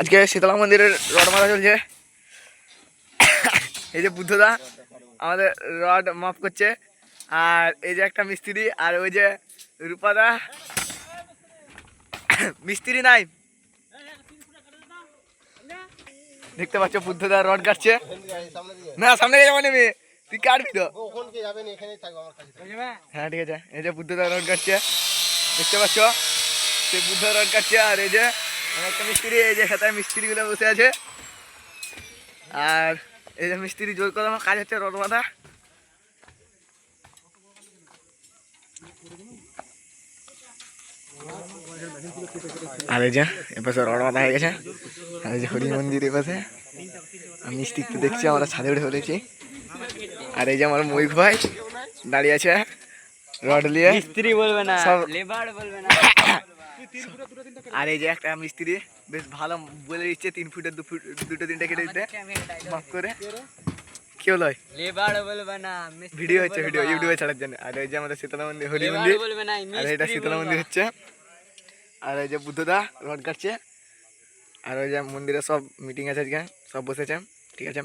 আজকে শীতলা মন্দিরের রড মারা চলছে। এই যে বুদ্ধদা আমাদের রড মাফ করছে। আর এই যে একটা মিস্ত্রি, আর ওই যে রূপাদা। মিস্ত্রি নাই। দেখতে পাচ্ছ বুদ্ধদা রড কাটছে। না, সামনে যাব নেবে তুই কাটবি তো? হ্যাঁ ঠিক আছে। এই যে বুদ্ধদা রড কাটছে। দেখতে পাচ্ছ? সে বুদ্ধ রড কাটছে, আর এই যে একটা মিস্ত্রি এই যে খেতায় মিস্ত্রিগুলো বসে আছে। আর এই যে মিস্ত্রি জোর করে আমার কাজ হচ্ছে রড বাঁধা। আর এই যে এপাশে রড বাঁধা হয়ে গেছে। আর এই যে হরি মন্দির এপাশে। আমি মিস্ত্রিকে দেখছি আমরা ছাদে উঠে ফেলেছি আর এই যে আমার ময়ূখ ভাই দাঁড়িয়ে আছে রড নিয়ে। মিস্ত্রি বলবে না লেবার বলবে না। আর এই যে একটা মিস্ত্রি বেশ ভালো বলে দিচ্ছে তিন ফুটের দু ফুট দুটো তিনটে কেটে দিতে। মাফ করে। কি হলো? লেবার বলবে না ভিডিও হচ্ছে ভিডিও ইউটিউবে ছাড়ার জন্য। আর এই যে আমাদের শীতলা মন্দির মন্দির বলবে না আর এটা শীতলা মন্দির হচ্ছে। আর এই যে বুদ্ধদা রড কাটছে। আর ওই যে মন্দিরে সব মিটিং আছে আজকে সব বসেছে ঠিক আছে।